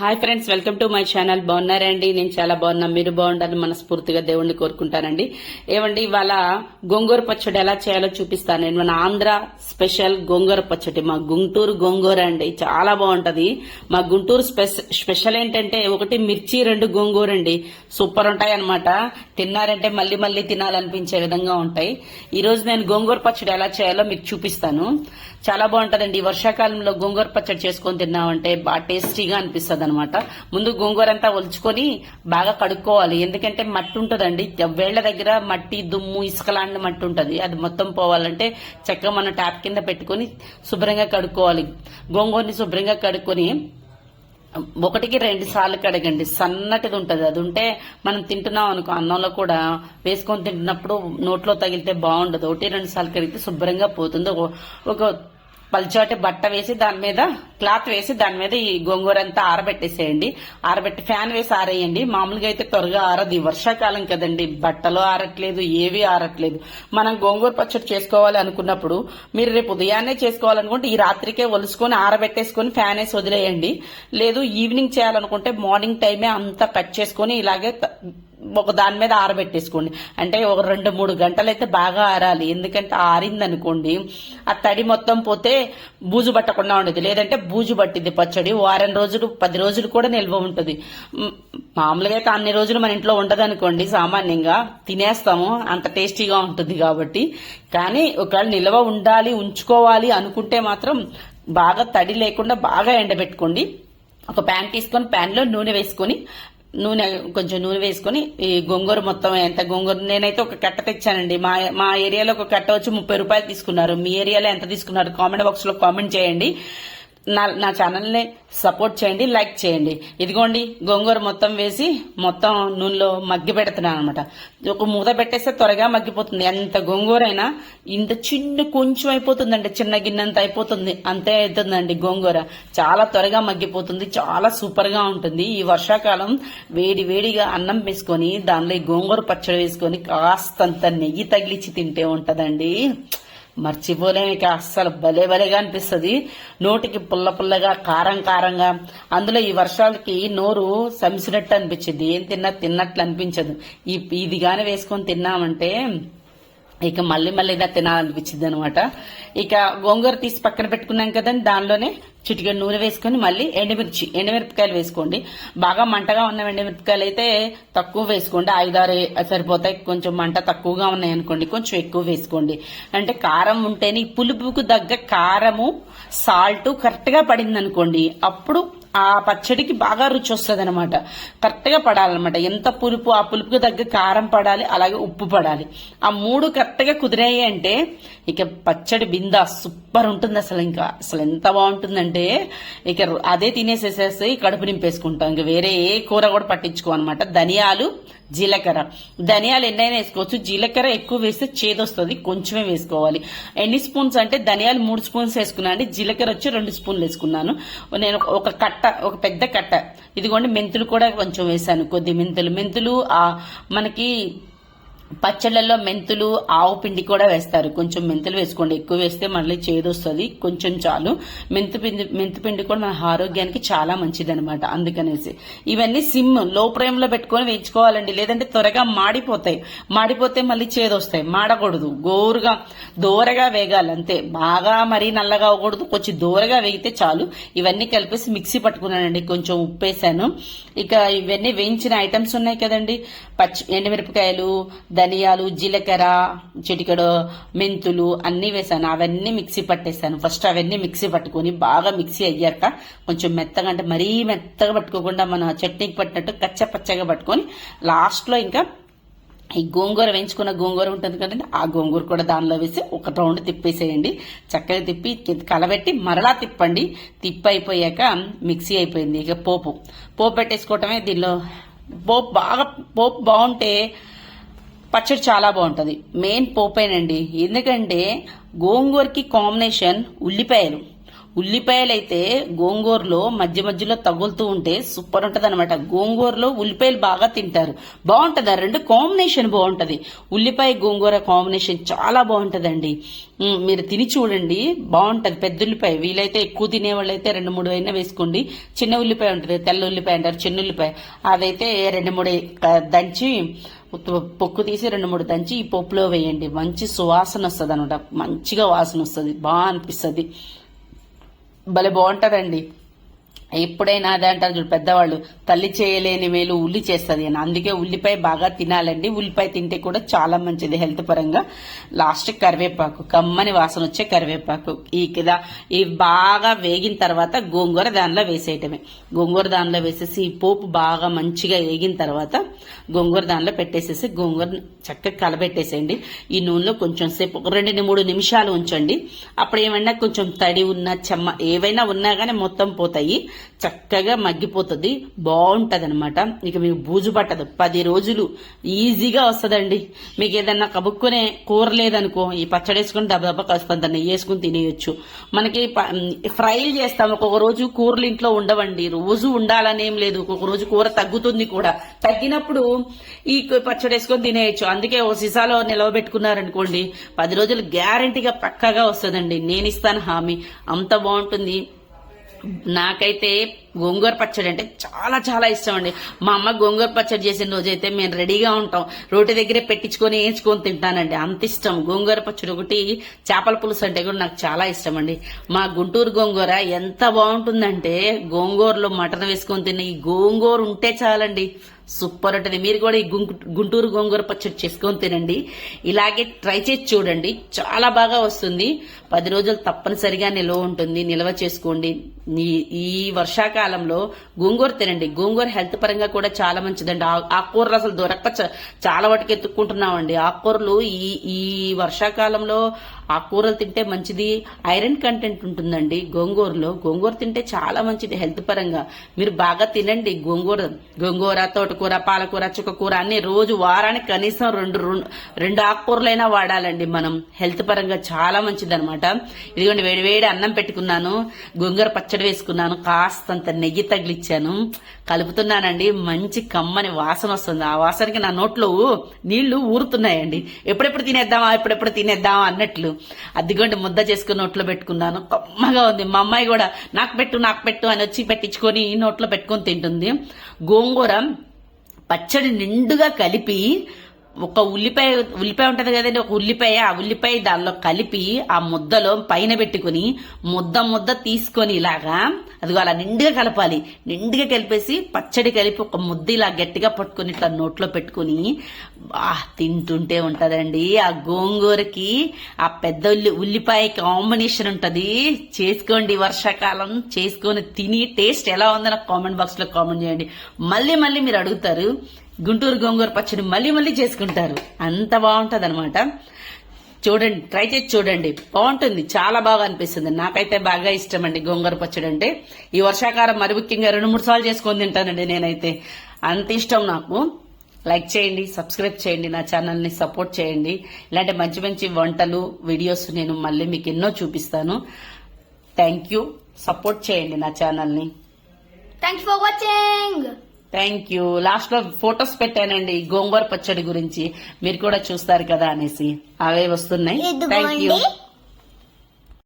Hi friends welcome to my channel. బాగున్నారండి? నేను చాలా బాగున్నా. మీరు బాగుండాలని మనస్ఫూర్తిగా దేవుణ్ణి కోరుకుంటానండి. ఏమండి ఇవాళ గోంగూర పచ్చడి ఎలా చేయాలో చూపిస్తాను. నేను మన ఆంధ్ర స్పెషల్ గోంగూర పచ్చడి. మా గుంటూరు గోంగూర అండి. చాలా బాగుంటది. మా గుంటూరు స్పెషల్ ఏంటంటే ఒకటి మిర్చి రెండు గోంగూర అండి. సూపర్ ఉంటాయి అనమాట తిన్నారంటే మళ్ళీ మళ్ళీ తినాలనిపించే విధంగా ఉంటాయి. ఈ రోజు నేను గోంగూర పచ్చడి ఎలా చేయాలో మీకు చూపిస్తాను. చాలా బాగుంటదండి. వర్షాకాలంలో గోంగూర పచ్చడి చేసుకొని తిన్నామంటే బాగా టేస్టీగా అనిపిస్తుంది అనమాట ముందు గోంగూర అంతా ఒలుచుకొని బాగా కడుక్కోవాలి. ఎందుకంటే మట్టి ఉంటుందండి వేళ్ళ దగ్గర మట్టి దుమ్ము ఇసుక లాంటి మట్టి ఉంటుంది అది మొత్తం పోవాలంటే చక్కగా మనం ట్యాప్ కింద పెట్టుకొని శుభ్రంగా కడుక్కోవాలి. గోంగూరని శుభ్రంగా కడుక్కొని ఒకటికి రెండు సార్లు కడగండి. సన్నటిది ఉంటుంది. అది ఉంటే మనం తింటున్నాం అనుకో అన్నంలో కూడా వేసుకొని తింటున్నప్పుడు నోట్లో తగిలితే బాగుండదు. ఒకటి రెండు సార్లు కడిగితే శుభ్రంగా పోతుంది. ఒక పల్చాటి బట్ట వేసి దాని మీద క్లాత్ వేసి దాని మీద ఈ గోంగూర అంతా ఆరబెట్టేసేయండి. ఆరబెట్టి ఫ్యాన్ వేసి ఆరేయండి. మామూలుగా అయితే త్వరగా ఆరదు. వర్షాకాలం కదండి. బట్టలు ఆరట్లేదు ఏవి ఆరట్లేదు. మనం గోంగూర పచ్చడి చేసుకోవాలి అనుకున్నప్పుడు మీరు రేపు ఉదయాన్నే చేసుకోవాలనుకుంటే ఈ రాత్రికే ఒలుసుకొని ఆరబెట్టేసుకొని ఫ్యాన్ వేసి వదిలేయండి. లేదు ఈవినింగ్ చేయాలనుకుంటే మార్నింగ్ టైమే అంతా కట్ చేసుకొని ఇలాగే త- ఒక దాని మీద ఆరబెట్టేసుకోండి. అంటే ఒక రెండు మూడు గంటలు అయితే బాగా ఆరాలి. ఎందుకంటే ఆరింది అనుకోండి ఆ తడి మొత్తం పోతే బూజు పట్టకుండా ఉండేది. లేదంటే బూజు పట్టింది పచ్చడి. వారం రోజులు పది రోజులు కూడా నిల్వ ఉంటుంది. మామూలుగా అయితే అన్ని రోజులు మన ఇంట్లో ఉండదు అనుకోండి సామాన్యంగా. తినేస్తాము. అంత టేస్టీగా ఉంటుంది కాబట్టి. కానీ ఒకవేళ నిల్వ ఉండాలి ఉంచుకోవాలి అనుకుంటే మాత్రం బాగా తడి లేకుండా బాగా ఎండబెట్టుకోండి. ఒక ప్యాన్ తీసుకొని ప్యాన్లో నూనె వేసుకొని నూనె కొంచెం నూనె వేసుకొని ఈ గోంగూర మొత్తం ఎంత గోంగూర నేనైతే ఒక కట్ట తెచ్చానండి. మా మా ఏరియాలో ఒక కట్ట వచ్చి ముప్పై రూపాయలు తీసుకున్నారు. మీ ఏరియాలో ఎంత తీసుకున్నారు? కామెంట్ బాక్స్లో కామెంట్ చేయండి. నా నా ఛానల్ని సపోర్ట్ చేయండి లైక్ చేయండి. ఇదిగోండి గోంగూర మొత్తం వేసి మొత్తం నూనెలో మగ్గి పెడుతున్నాను అనమాట ఒక మూత పెట్టేస్తే త్వరగా మగ్గిపోతుంది. ఎంత గోంగూర అయినా ఇంత చిన్న కొంచెం అయిపోతుందండి చిన్న గిన్నెంత అయిపోతుంది. అంతే అవుతుందండి గోంగూర. చాలా త్వరగా మగ్గిపోతుంది చాలా సూపర్గా ఉంటుంది. ఈ వర్షాకాలం వేడి వేడిగా అన్నం వేసుకొని దానిలో గోంగూర పచ్చడి వేసుకొని కాస్తంత నెయ్యి తగిలిచ్చి తింటే ఉంటుందండి. మర్చిపోలేము ఇక అస్సలు భలే భలేగా అనిపిస్తుంది. నోటికి పుల్ల పుల్లగా కారం కారంగా. అందులో ఈ వర్షాలకి నోరు సంసినట్టు అనిపించింది. ఏం తిన్నా తిన్నట్లు అనిపించదు. ఈ ఇది కానీ వేసుకొని తిన్నామంటే ఇక మళ్ళీ మళ్ళీ ఇలా తినాలనిపించింది అనమాట ఇక గోంగూర తీసి పక్కన పెట్టుకున్నాం కదండి దానిలోనే చిటికెడు నూనె వేసుకొని మళ్ళీ ఎండుమిర్చి ఎండుమిరపకాయలు వేసుకోండి. బాగా మంటగా ఉన్న ఎండుమిరపకాయలు అయితే తక్కువ వేసుకోండి. ఐదారు సరిపోతాయి కొంచెం మంట తక్కువగా ఉన్నాయి అనుకోండి కొంచెం ఎక్కువ వేసుకోండి. అంటే కారం ఉంటేనే పులుపుకు తగ్గ కారము సాల్ట్ కరెక్ట్గా పడింది అనుకోండి అప్పుడు ఆ పచ్చడికి బాగా రుచి వస్తుంది అనమాట కరెక్ట్గా పడాలన్నమాట. ఎంత పులుపు ఆ పులుపుకి తగ్గ కారం పడాలి అలాగే ఉప్పు పడాలి. ఆ మూడు కరెక్ట్గా కుదిరాయి అంటే ఇక పచ్చడి బిందా సూపర్ సూపర్ ఉంటుంది అసలు ఇంకా. అసలు ఎంత బాగుంటుందంటే ఇక అదే తినేసేసేసి కడుపు నింపేసుకుంటాం. ఇంకా వేరే ఏ కూర కూడా పట్టించుకో అనమాట ధనియాలు జీలకర్ర. ధనియాలు ఎన్నైనా వేసుకోవచ్చు. జీలకర్ర ఎక్కువ వేస్తే చేదొస్తుంది. కొంచెమే వేసుకోవాలి. ఎన్ని స్పూన్స్ అంటే ధనియాలు మూడు స్పూన్స్ వేసుకున్నాను అండి. జీలకర్ర వచ్చి రెండు స్పూన్లు వేసుకున్నాను. నేను ఒక కట్ట ఒక పెద్ద కట్ట. ఇదిగోండి మెంతులు కూడా కొంచెం వేసాను. కొద్ది మెంతులు. మెంతులు మనకి పచ్చళ్ళల్లో మెంతులు ఆవు పిండి కూడా వేస్తారు. కొంచెం మెంతులు వేసుకోండి. ఎక్కువ వేస్తే మళ్ళీ చేదొస్తుంది. కొంచెం చాలు. మెంతు పిండి మెంతు పిండి కూడా మన ఆరోగ్యానికి చాలా మంచిది అనమాట అందుకనేసి ఇవన్నీ సిమ్లో ఫ్లేమ్ పెట్టుకొని వేయించుకోవాలండి. లేదంటే త్వరగా మాడిపోతాయి. మాడిపోతే మళ్ళీ చేదొస్తాయి. మాడకూడదు. గోరుగా దూరగా వేగాలి. అంతే. బాగా మరీ నల్లగా అవ్వకూడదు. కొంచెం దూరగా వేగితే చాలు. ఇవన్నీ కలిపేసి మిక్సీ పట్టుకున్నానండి. కొంచెం ఉప్పు వేసాను ఇక ఇవన్నీ వేయించిన ఐటమ్స్ ఉన్నాయి కదండి. పచ్చి ఎండుమిరపకాయలు ధనియాలు జీలకర్ర చిటికెడు మెంతులు అన్నీ వేసాను. అవన్నీ మిక్సీ పట్టేసాను. ఫస్ట్ అవన్నీ మిక్సీ పట్టుకొని బాగా మిక్సీ అయ్యాక కొంచెం మెత్తగా అంటే మరీ మెత్తగా పట్టుకోకుండా మన చట్నీకి పట్టినట్టు కచ్చ పచ్చగా పట్టుకొని లాస్ట్లో ఇంకా ఈ గోంగూర వేయించుకున్న గోంగూర ఉంటుంది కదండి ఆ గోంగూర కూడా దానిలో వేసి ఒక రౌండ్ తిప్పేసేయండి. చక్కగా తిప్పి కలబెట్టి మరలా తిప్పండి. తిప్పి అయిపోయాక మిక్సీ అయిపోయింది ఇక పోపు. పోపు పెట్టేసుకోవటమే దీనిలో. పోపు బాగా పోపు బాగుంటే పచ్చడి చాలా బాగుంటుంది. మెయిన్ పోపేనండి. ఎందుకంటే గోంగూరకి కాంబినేషన్ ఉల్లిపాయలు. ఉల్లిపాయలు అయితే గోంగూరలో మధ్య మధ్యలో తగులుతూ ఉంటే సూపర్ ఉంటుంది అనమాట గోంగూరలో ఉల్లిపాయలు బాగా తింటారు. బాగుంటుంది? ఆ రెండు కాంబినేషన్ బాగుంటుంది. ఉల్లిపాయ గోంగూర కాంబినేషన్ చాలా బాగుంటుందండి. మీరు తిని చూడండి. బాగుంటుంది. పెద్ద ఉల్లిపాయ. వీలైతే ఎక్కువ తినేవాళ్ళైతే రెండు మూడు అయినా వేసుకోండి. చిన్న ఉల్లిపాయ ఉంటుంది. తెల్ల ఉల్లిపాయ అంటారు. చిన్న ఉల్లిపాయ. అదైతే రెండు మూడు దంచి పొక్కు తీసి రెండు మూడు దంచి ఈ పప్పులో వేయండి. మంచి సువాసన వస్తుంది అనమాట మంచిగా వాసన వస్తుంది. బాగా అనిపిస్తుంది. భలే బాగుంటుందండి. ఎప్పుడైనా అదే అంటారు చూడు పెద్దవాళ్ళు తల్లి చేయలేని మేలు ఉల్లి చేస్తుంది అని. అందుకే ఉల్లిపాయ బాగా తినాలండి. ఉల్లిపాయ తింటే కూడా చాలా మంచిది హెల్త్ పరంగా. లాస్ట్ కరివేపాకు కమ్మని వాసన వచ్చే కరివేపాకు. ఈ కింద ఈ బాగా వేగిన తర్వాత గోంగూర దానిలో వేసేయటమే. గోంగూర దానిలో వేసేసి ఈ పోపు బాగా మంచిగా వేగిన తర్వాత గోంగూర దానిలో పెట్టేసేసి గోంగూర చక్కగా కలబెట్టేసేయండి. ఈ నూనెలో కొంచెం సేపు ఒక రెండు మూడు నిమిషాలు ఉంచండి. అప్పుడు ఏమైనా కొంచెం తడి ఉన్న చెమ్మ ఏవైనా ఉన్నా కానీ మొత్తం పోతాయి. చక్కగా మగ్గిపోతుంది. బాగుంటుంది అనమాట ఇక మీకు బూజు పట్టదు. పది రోజులు ఈజీగా వస్తుందండి. మీకు ఏదన్నా కబుక్కునే కూర లేదనుకో ఈ పచ్చడి వేసుకుని దెబ్బ దెబ్బ కలుస్తుంది దాన్ని వేసుకుని తినేయచ్చు. మనకి ప- ఫ్రైలు చేస్తాం. ఒక్కొక్క రోజు కూరలు ఇంట్లో ఉండవండి. రోజు ఉండాలనేం లేదు. ఒక్కొక్క రోజు కూర తగ్గుతుంది కూడా. తగ్గినప్పుడు ఈ పచ్చడి వేసుకొని తినేయచ్చు. అందుకే ఓ సీసాలో నిలవబెట్టుకున్నారనుకోండి పది రోజులు గ్యారంటీగా పక్కాగా వస్తుందండి. నేను ఇస్తాను హామీ. అంత బాగుంటుంది. నాకైతే గోంగూర పచ్చడి అంటే చాలా చాలా ఇష్టం అండి. మా అమ్మ గోంగూర పచ్చడి చేసిన రోజైతే మేము రెడీగా ఉంటాం. రోటి దగ్గరే పెట్టించుకొని వేయించుకొని తింటానండి. అంత ఇష్టం. గోంగూర పచ్చడి ఒకటి చేపల పులుసు అంటే కూడా నాకు చాలా ఇష్టం అండి. మా గుంటూరు గోంగూర ఎంత బాగుంటుందంటే గోంగూరలో మటన్ వేసుకొని తిన్న ఈ గోంగూర ఉంటే చాలండి. సూపర్ ఉంటుంది. మీరు కూడా ఈ గుంటూరు గోంగూర పచ్చడి చేసుకొని తినండి. ఇలాగే ట్రై చేసి చూడండి. చాలా బాగా వస్తుంది. పది రోజులు తప్పనిసరిగా నిల్వ ఉంటుంది. నిల్వ చేసుకోండి. ఈ- ఈ వర్షాకాలంలో గోంగూర తినండి. గోంగూర హెల్త్ పరంగా కూడా చాలా మంచిదండి. ఆ- ఆకుకూరలు అసలు దొరక్క చ- చాలా వాటికి ఎత్తుక్కుంటున్నామండి. ఆకుకూరలు ఈ ఈ వర్షాకాలంలో ఆకుకూరలు తింటే మంచిది. ఐరన్ కంటెంట్ ఉంటుందండి గోంగూరలో. గోంగూర తింటే చాలా మంచిది హెల్త్ పరంగా. మీరు బాగా తినండి గోంగూర. గోంగూర తోటకూర పాలకూర చుక్కకూర అన్ని రోజు వారానికి కనీసం రెండు రెండు- రెండు ఆకుకూరలైనా వాడాలండి మనం. హెల్త్ పరంగా చాలా మంచిది అనమాట ఇదిగోండి వేడి వేడి అన్నం పెట్టుకున్నాను. గోంగూర పచ్చడి వేసుకున్నాను. కాస్తంత నెయ్యి తగిలిచ్చాను. కలుపుతున్నానండి. మంచి కమ్మని వాసన వస్తుంది. ఆ వాసనకి నా నోట్లో నీళ్ళు ఊరుతున్నాయండి. ఎప్పుడెప్పుడు తినేద్దామా? ఎప్పుడెప్పుడు తినేద్దామా? అన్నట్లు. అదిగోండి ముద్ద చేసుకుని నోట్లో పెట్టుకున్నాను. కమ్మగా ఉంది. మా అమ్మాయి కూడా నాకు పెట్టు నాకు పెట్టు అని వచ్చి పెట్టించుకొని నోట్లో పెట్టుకొని తింటుంది. గోంగూర పచ్చడి నిండుగా కలిపి ఒక ఉల్లిపాయ ఉల్లిపాయ ఉంటుంది కదండి ఒక ఉల్లిపాయ ఆ ఉల్లిపాయ దానిలో కలిపి ఆ ముద్దలో పైన పెట్టుకుని ముద్ద ముద్ద తీసుకొని ఇలాగా అదిగో అలా నిండుగా కలపాలి. నిండుగా కలిపేసి పచ్చడి కలిపి ఒక ముద్ద ఇలా గట్టిగా పట్టుకొని ఇట్లా నోట్లో పెట్టుకుని ఆ తింటుంటే ఉంటదండి. ఆ గోంగూరకి ఆ పెద్ద ఉల్లి ఉల్లిపాయ కాంబినేషన్ ఉంటది. చేసుకోండి వర్షాకాలం చేసుకొని తిని టేస్ట్ ఎలా ఉందో నాకు కామెంట్ బాక్స్లో కామెంట్ చేయండి. మళ్ళీ మళ్ళీ మీరు అడుగుతారు గుంటూరు గోంగూర పచ్చడి మళ్ళీ మళ్ళీ చేసుకుంటారు. అంత బాగుంటుంది అనమాట చూడండి ట్రై చేసి చూడండి. బాగుంటుంది చాలా బాగా అనిపిస్తుంది. నాకైతే బాగా ఇష్టం అండి గోంగూర పచ్చడి అంటే. ఈ వర్షాకాలం మరి ముఖ్యంగా రెండు మూడు సార్లు చేసుకొని తింటానండి నేనైతే. అంత ఇష్టం నాకు. లైక్ చేయండి సబ్స్క్రైబ్ చేయండి నా ఛానల్ని సపోర్ట్ చేయండి. ఇలాంటి మంచి మంచి వంటలు వీడియోస్ నేను మళ్ళీ మీకు ఎన్నో చూపిస్తాను. థ్యాంక్ యూ సపోర్ట్ చేయండి నా ఛానల్ని. ని ఫర్ వాచింగ్. థ్యాంక్ యూ లాస్ట్లో ఫొటోస్ పెట్టానండి గోంగూర పచ్చడి గురించి. మీరు కూడా చూస్తారు కదా అనేసి. అవే వస్తున్నాయి. Thank you